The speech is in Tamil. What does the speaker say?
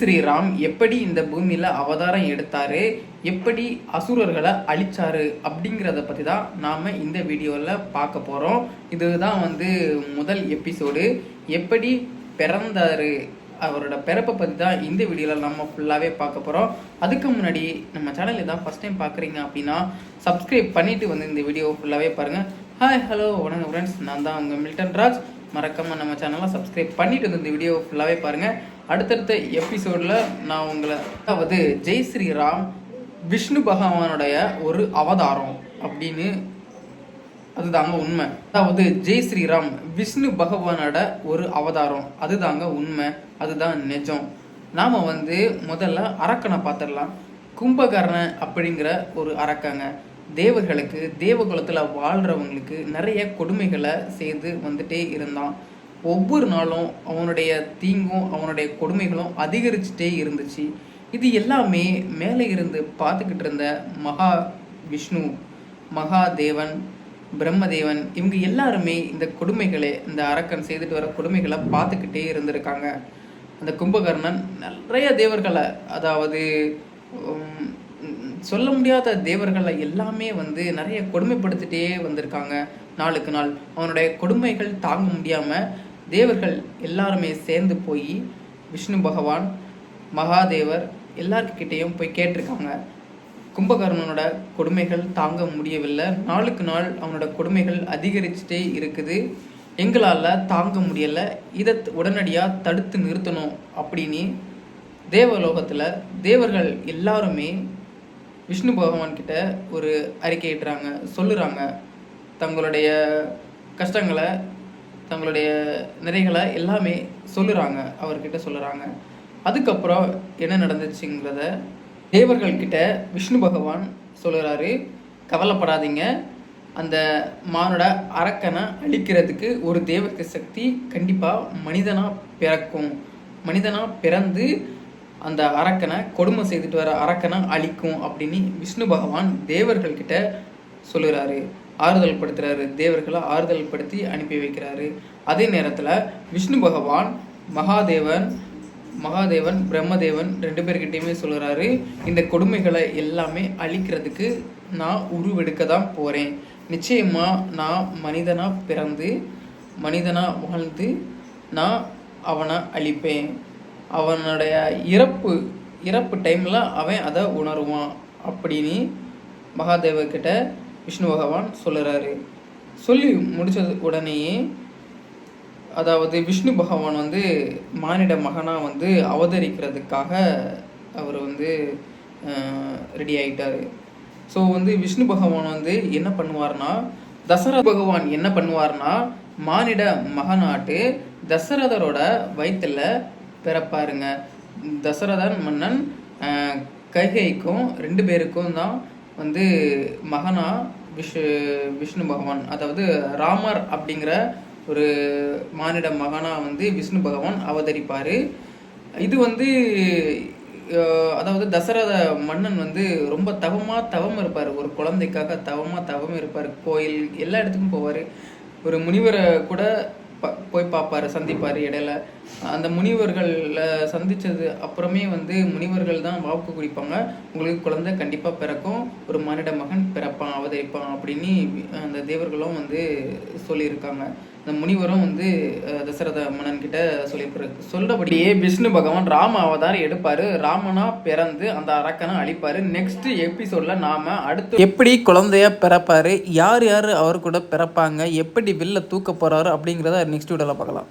ஸ்ரீராம் எப்படி இந்த பூமியில் அவதாரம் எடுத்தாரு? எப்படி அசுரர்களை அழிச்சாரு? அப்படிங்கிறத பற்றி தான் நாம் இந்த வீடியோவில் பார்க்க போகிறோம் இதுதான் வந்து முதல் எபிசோடு. எப்படி பிறந்தாரு? அவரோட பிறப்பை பற்றி தான் இந்த வீடியோவில் நம்ம ஃபுல்லாகவே பார்க்க போகிறோம் அதுக்கு முன்னாடி நம்ம சேனல் தான் ஃபஸ்ட் டைம் பார்க்குறீங்க அப்படின்னா சப்ஸ்கிரைப் பண்ணிவிட்டு வந்து இந்த வீடியோ ஃபுல்லாகவே பாருங்கள் ஹாய் ஹலோ வணக்கம் ஃப்ரெண்ட்ஸ் நான் தான் உங்கள் மில்டன் ராஜ். மறக்காமல் நம்ம சேனலை சப்ஸ்கிரைப் பண்ணிட்டு வந்து இந்த வீடியோ ஃபுல்லாகவே பாருங்கள் அடுத்தடுத்த எபிசோடில் நான் உங்களை அதாவது ஜெய் ஸ்ரீராம் விஷ்ணு பகவானுடைய ஒரு அவதாரம் அப்படின்னு அதுதாங்க உண்மை. அதாவது ஜெய் ஸ்ரீராம் விஷ்ணு பகவானோட ஒரு அவதாரம் அதுதாங்க உண்மை அதுதான் நிஜம். நாம் வந்து முதல்ல அரக்கனை பார்த்துடலாம். கும்பகர்ணன் அப்படிங்கிற ஒரு அரக்கங்க. தேவர்களுக்கு தேவகுலத்தில் வாழ்கிறவங்களுக்கு நிறைய கொடுமைகளை செய்து வந்துட்டே இருந்தான். ஒவ்வொரு நாளும் அவனுடைய தீங்கும் அவனுடைய கொடுமைகளும் அதிகரிச்சுட்டே இருந்துச்சு. இது எல்லாமே மேலே இருந்து பார்த்துக்கிட்டு இருந்த மகா விஷ்ணு மகாதேவன் பிரம்மதேவன் இவங்க எல்லாருமே இந்த கொடுமைகளை இந்த அரக்கன் செய்துட்டு வர கொடுமைகளை பார்த்துக்கிட்டே இருந்திருக்காங்க. அந்த கும்பகர்ணன் நிறைய தேவர்களை அதாவது சொல்ல முடியாத தேவர்களை எல்லாமே வந்து நிறைய கொடுமைப்படுத்திட்டே வந்திருக்காங்க. நாளுக்கு நாள் அவனுடைய கொடுமைகள் தாங்க முடியாமல் தேவர்கள் எல்லாருமே சேர்ந்து போய் விஷ்ணு பகவான் மகாதேவர் எல்லாருக்கிட்டேயும் போய் கேட்டிருக்காங்க. கும்பகர்ணனோட கொடுமைகள் தாங்க முடியவில்லை. நாளுக்கு நாள் அவனோட கொடுமைகள் அதிகரிச்சுட்டே இருக்குது. எங்களால் தாங்க முடியலை. இதை உடனடியாக தடுத்து நிறுத்தணும் அப்படின்னு தேவலோகத்தில் தேவர்கள் எல்லாருமே விஷ்ணு பகவான் கிட்ட ஒரு அறிக்கையிடுறாங்க சொல்லுறாங்க. தங்களுடைய கஷ்டங்களை தங்களுடைய நிறைகளை எல்லாமே சொல்லுறாங்க அவர்கிட்ட சொல்லுறாங்க. அதுக்கப்புறம் என்ன நடந்துச்சுங்கிறத தேவர்கள்கிட்ட விஷ்ணு பகவான் சொல்லுறாரு. கவலைப்படாதீங்க. அந்த மானோட அரக்கனை அழிக்கிறதுக்கு ஒரு தேவக சக்தி கண்டிப்பாக மனிதனாக பிறக்கும். மனிதனாக பிறந்து அந்த அரக்கனை கொடுமை செய்துட்டு வர அரக்கனை அழிக்கும் அப்படின்னு விஷ்ணு பகவான் தேவர்கள்கிட்ட சொல்லுறாரு. ஆறுதல் படுத்துறாரு தேவர்களை ஆறுதல் படுத்தி அனுப்பி வைக்கிறாரு. அதே நேரத்தில் விஷ்ணு பகவான் மகாதேவன் மகாதேவன் பிரம்மதேவன் ரெண்டு பேர்கிட்டையுமே சொல்லுறாரு இந்த கொடுமைகளை எல்லாமே அழிக்கிறதுக்கு நான் உருவெடுக்க தான் போகிறேன் நிச்சயமாக நான் மனிதனாக பிறந்து மனிதனாக வாழ்ந்து நான் அவனை அழிப்பேன். அவனுடைய இறப்பு இறப்பு டைமில் அவன் அதை உணருவான் அப்படின்னு மகாதேவர்கிட்ட விஷ்ணு பகவான் சொல்லுறாரு. சொல்லி முடிச்சது உடனேயே அதாவது விஷ்ணு பகவான் வந்து மானிட மகனாக வந்து அவதரிக்கிறதுக்காக அவர் வந்து ரெடி ஆகிட்டார் ஸோ வந்து விஷ்ணு பகவான் வந்து என்ன பண்ணுவார்னா தசரத பகவான் என்ன பண்ணுவார்னா மானிட மகனாட்டு தசரதரோட வயிற்றில் பிறப்பாருங்க. தசரதன் மன்னன் கைகைக்கும் ரெண்டு பேருக்கும் தான் வந்து மகனா விஷு விஷ்ணு பகவான். அதாவது ராமர் அப்படிங்கிற ஒரு மானிட மகனா வந்து விஷ்ணு பகவான் அவதரிப்பார். இது வந்து அதாவது தசரத மன்னன் வந்து ரொம்ப தவமாக தவம் இருப்பார். ஒரு குழந்தைக்காக தவமாக தவம் இருப்பார். கோயில் எல்லா இடத்துக்கும் போவார். ஒரு முனிவரை கூட போய் பார்ப்பார் சந்திப்பார் இடையில. அந்த முனிவர்களில் சந்தித்தது அப்புறமே வந்து முனிவர்கள் தான் வாக்கு குடிப்பாங்க. உங்களுக்கு குழந்தை கண்டிப்பாக பிறக்கும் ஒரு மானிட மகன் பிறப்பான் அவதரிப்பான் அப்படின்னு அந்த தேவர்களும் வந்து சொல்லியிருக்காங்க. அந்த முனிவரும் வந்து தசரத மன கிட்ட சொல்லியிருப்பாரு சொல்றபடியே விஷ்ணு பகவான் ராம அவதாரம் எடுப்பாரு. ராமனா பிறந்து அந்த அரக்கனை அழிப்பாரு. நெக்ஸ்ட் எபிசோட்ல நாம அடுத்து எப்படி குழந்தைய பிறப்பாரு? யார் யார் அவர் கூட பிறப்பாங்க? எப்படி வில்ல தூக்க போறாரு? அப்படிங்கிறத நெக்ஸ்ட் வீடியோல பார்க்கலாம்.